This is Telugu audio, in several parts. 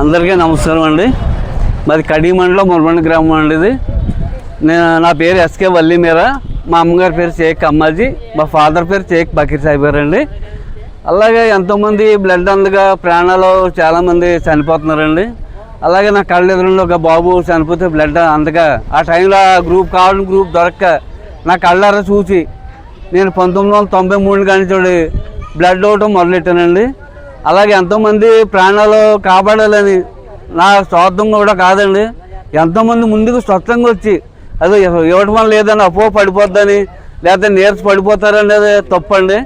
అందరికీ నమస్కారం అండి. మాది కడి మండలం గ్రామం అండి ఇది. నేను నా పేరు ఎస్కే వల్లిమీర. మా అమ్మగారి పేరు షేక్ అమ్మాజీ. మా ఫాదర్ పేరు షేక్ బకీర్ సాహిబ్ గారు అండి. అలాగే ఎంతోమంది బ్లడ్ అందుగా ప్రాణాలు చాలామంది చనిపోతున్నారండి. అలాగే నా కళ్ళ ఎదురుండి ఒక బాబు చనిపోతే బ్లడ్ అందగా ఆ టైంలో ఆ గ్రూప్ కావాలని గ్రూప్ దొరక్క నా కళ్ళారా చూసి నేను పంతొమ్మిది వందల తొంభై మూడు కానీ చూడి బ్లడ్ ఇవ్వటం మొదలెట్టానండి. అలాగే ఎంతోమంది ప్రాణాలు కాపాడాలని నా స్వార్థం కూడా కాదండి. ఎంతోమంది ముందుకు స్వచ్ఛంగా వచ్చి అది ఇవ్వటం వల్ల లేదని అపో పడిపోద్దని లేకపోతే నీరస పడిపోతారని అది తప్పండి.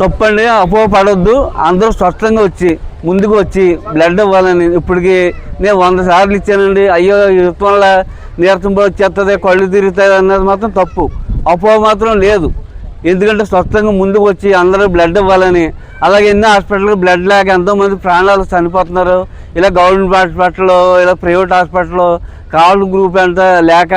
తప్పండి అపో పడొద్దు. అందరూ స్వచ్ఛంగా వచ్చి ముందుకు వచ్చి బ్లడ్ ఇవ్వాలని ఇప్పటికి నేను వంద సార్లు ఇచ్చానండి. అయ్యో ఇవ్వటం నీరసం వచ్చేస్తుంది కళ్ళు తిరుగుతుంది అన్నది మాత్రం తప్పు. అపోహ మాత్రం లేదు. ఎందుకంటే స్వచ్ఛంగా ముందుకు వచ్చి అందరూ బ్లడ్ ఇవ్వాలని అలాగే ఎన్నో హాస్పిటల్కి బ్లడ్ లేక ఎంతోమంది ప్రాణాలు చనిపోతున్నారు. ఇలా గవర్నమెంట్ హాస్పిటల్లో ఇలా ప్రైవేట్ హాస్పిటల్లో కావాలి గ్రూప్ ఎంత లేక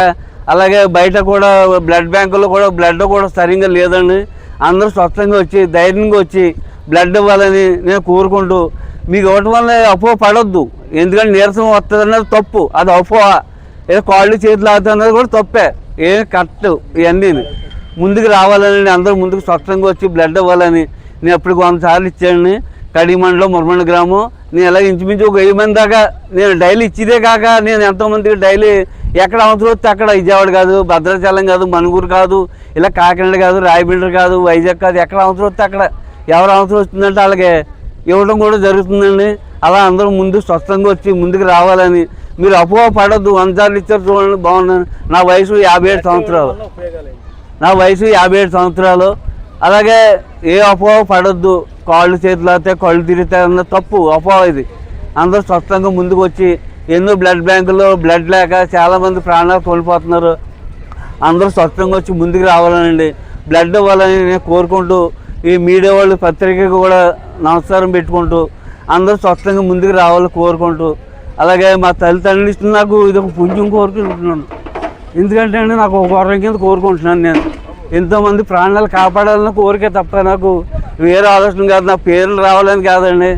అలాగే బయట కూడా బ్లడ్ బ్యాంకులో కూడా బ్లడ్ కూడా సరిగ్గా లేదండి అందరూ స్వచ్ఛంగా వచ్చి ధైర్యంగా వచ్చి బ్లడ్ ఇవ్వాలని నేను కోరుకుంటూ మీకు ఇవ్వటం వల్ల అపోహ పడొద్దు. ఎందుకంటే నీరసం వస్తుంది అన్నది తప్పు. అది అపోహ. ఏదో కాళ్ళు చేతులు ఆగుతున్నది కూడా తప్పే. ఏం కరెక్ట్ ఇవన్నీ ముందుకు రావాలని అందరూ ముందుకు స్వచ్ఛంగా వచ్చి బ్లడ్ ఇవ్వాలని. నేను అప్పుడు వంద సార్లు ఇచ్చాను. కడిమండలం మురమండ గ్రామం. నేను ఎలా ఇంచుమించు ఒక వెయ్యి మంది దాకా నేను డైలీ ఇచ్చిదే కాక నేను ఎంతోమందికి డైలీ ఎక్కడ అవసరం వస్తే అక్కడ విజయవాడ కాదు భద్రాచలం కాదు మనుగురు కాదు ఇలా కాకినాడ కాదు రాయబిల్డర్ కాదు వైజాగ్ కాదు ఎక్కడ అవసరం వస్తే అక్కడ ఎవరు అవసరం వస్తుందంటే అలాగే ఇవ్వడం కూడా జరుగుతుందండి. అలా అందరూ ముందు స్వస్థంగా వచ్చి ముందుకు రావాలని మీరు అపోహ పడద్దు వంద ఇచ్చారు చూడండి బాగున్నాను నా వయసు యాభై ఏడు సంవత్సరాలు. నా వయసు యాభై ఏడు సంవత్సరాలు. అలాగే ఏ అపోహ పడద్దు కాళ్ళు చేతులు అయితే కళ్ళు తిరుగుతాయి అన్న తప్పు అపోహ ఇది. అందరూ స్వచ్ఛంగా ముందుకు వచ్చి ఎన్నో బ్లడ్ బ్యాంకులో బ్లడ్ లేక చాలామంది ప్రాణాలు కోల్పోతున్నారు. అందరూ స్వచ్ఛంగా వచ్చి ముందుకు రావాలనండి. బ్లడ్ ఇవ్వాలని నేను కోరుకుంటూ ఈ మీడియా వాళ్ళు పత్రికకు కూడా నమస్కారం పెట్టుకుంటూ అందరూ స్వచ్ఛంగా ముందుకు రావాలని కోరుకుంటూ అలాగే మా తల్లిదండ్రులు ఇస్తున్న నాకు ఇది ఒక పుణ్యం కోరుకుంటున్నాను. ఎందుకంటే అండి నాకు ఒక వరం కింద కోరుకుంటున్నాను నేను. ఎంతోమంది ప్రాణాలు కాపాడాలని కోరికే తప్ప నాకు వేరే ఆలోచన కాదు నా పేర్లు రావాలని కాదండి.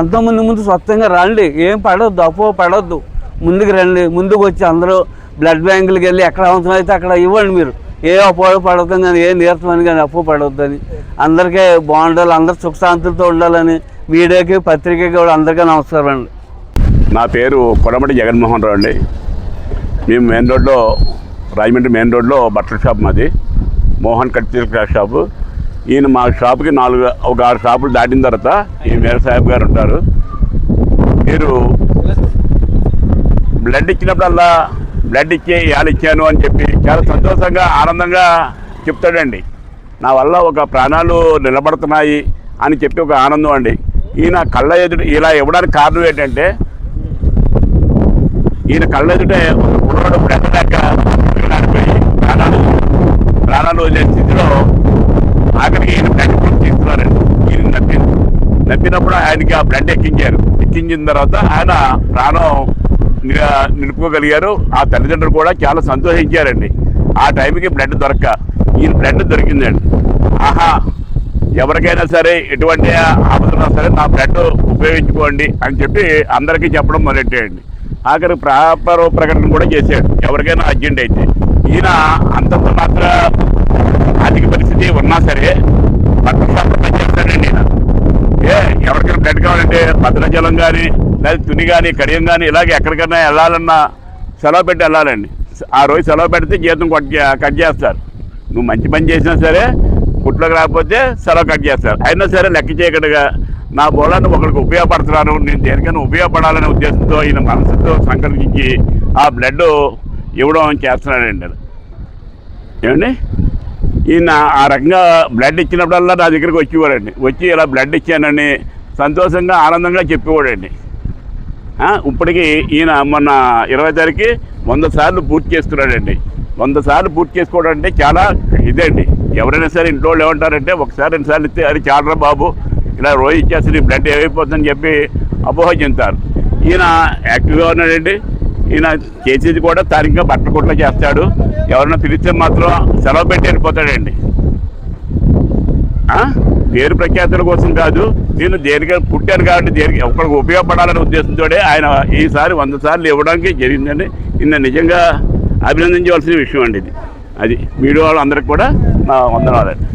ఎంతోమంది ముందు స్వచ్ఛంగా రండి. ఏం పడవద్దు అపో పడద్దు. ముందుకు రండి ముందుకు వచ్చి అందరూ బ్లడ్ బ్యాంకులకి వెళ్ళి ఎక్కడ అవసరం అయితే అక్కడ ఇవ్వండి మీరు. ఏ అపోహ పడవద్దు కానీ ఏ నీరసం అని కానీ అప్పు పడవద్దని అందరికీ బాగుండాలి అందరు సుఖశాంతులతో ఉండాలని మీడియాకి పత్రికకి కూడా అందరికీ నమస్కారం అండి. నా పేరు కొడమటి జగన్మోహన్ రావు అండి. మేము మెయిన్ రోడ్లో రాజమండ్రి మెయిన్ రోడ్లో బట్టల షాప్ మాది మోహన్ కట్టిల్ క్లాత్ షాపు. ఈయన మా షాప్కి నాలుగు ఒక ఆరు షాపులు దాటిన తర్వాత ఈయన మేర సాహెబ్ గారు ఉంటారు. మీరు బ్లడ్ ఇచ్చినప్పుడల్లా బ్లడ్ ఇచ్చి ఇవాళ ఇచ్చాను అని చెప్పి చాలా సంతోషంగా ఆనందంగా చెప్తాడండి. నా వల్ల ఒక ప్రాణాలు నిలబడుతున్నాయి అని చెప్పి ఒక ఆనందం అండి. ఈయన కళ్ళ ఎదుటి ఇలా ఇవ్వడానికి కారణం ఏంటంటే ఈయన కళ్ళ ఎదుటే ఒక కుర్రాడు బ్లడ్ ప్రాణాలు ప్రాణాలు వదిలే స్థితిలో ఆఖరికి ఈయన బ్లడ్ గ్రూప్ తీసుకున్నారండి. ఈయన నప్పింది నప్పినప్పుడు ఆయనకి ఆ బ్లడ్ ఎక్కించారు. ఎక్కించిన తర్వాత ఆయన ప్రాణం నిలుపుకోగలిగారు. ఆ తల్లిదండ్రులు కూడా చాలా సంతోషించారండి. ఆ టైంకి బ్లడ్ దొరక్క. ఈయన బ్లడ్ దొరికిందండి. ఆహా ఎవరికైనా సరే ఎటువంటి ఆపదన్నా సరే నా బ్లడ్ ఉపయోగించుకోండి అని చెప్పి అందరికీ చెప్పడం మొదలెట్టేయండి ఆఖరి ప్రాపర్ ప్రకటన కూడా చేశాడు. ఎవరికైనా అర్జెంట్ అయితే. ఈయన అంతంత మాత్ర ఆర్థిక పరిస్థితి ఉన్నా సరే పట్టణ సంప్రదాయం చేస్తాడండి ఈయన. ఏ ఎవరికైనా బ్లడ్ కావాలంటే భద్రాచలం కానీ లేదా తుని కానీ కడియం కానీ ఇలాగే ఎక్కడికైనా వెళ్ళాలన్నా సెలవు పెట్టి వెళ్ళాలండి. ఆ రోజు సెలవు పెడితే జీతం కట్ కట్ చేస్తారు. నువ్వు మంచి పని చేసినా సరే పుట్లోకి రాకపోతే సెలవు కట్ చేస్తారు. అయినా సరే లెక్క చేయకుండా నా బోలాన్ని ఒకరికి ఉపయోగపడుతున్నాను. నేను దేనికైనా ఉపయోగపడాలనే ఉద్దేశంతో ఈయన మనసుతో సంకల్పించి ఆ బ్లడ్ ఇవ్వడం చేస్తున్నాడండి. ఏమండి? ఈయన ఆ రకంగా బ్లడ్ ఇచ్చినప్పుడల్లా నా దగ్గరికి వచ్చేవాడండి. వచ్చి ఇలా బ్లడ్ ఇచ్చానని సంతోషంగా ఆనందంగా చెప్పేవాడండి. ఇప్పటికీ ఈయన మొన్న ఇరవై తారీఖు వంద సార్లు పూర్తి చేస్తున్నాడండి. వంద సార్లు పూర్తి చేసుకోవడం అంటే చాలా ఇదండి. ఎవరైనా సరే ఇంట్లో వాళ్ళు ఏమంటారంటే ఒకసారి రెండు సార్లు ఇస్తే అది చాలరా బాబు ఇలా రోజు ఇచ్చేస్తే బ్లడ్ ఏమైపోతుందని చెప్పి అపోహ చెందుతారు. ఈయన యాక్టివ్గా ఉన్నాడండి. ఈయన చేసేది కూడా తారీఖుగా బట్టల కొట్లో చేస్తాడు. ఎవరైనా పిలిస్తే మాత్రం సెలవు పెట్టి వెళ్ళిపోతాడండి. పేరు ప్రఖ్యాతుల కోసం కాదు నేను దేనికైనా పుట్టాను కాబట్టి దేనికి ఒకరికి ఉపయోగపడాలనే ఉద్దేశంతో ఆయన ఈసారి వంద సార్లు ఇవ్వడానికి జరిగిందండి. నిన్న నిజంగా అభినందించవలసిన విషయం అండి ఇది. అది మీడియా వాళ్ళందరికీ కూడా నా వందనాలండి.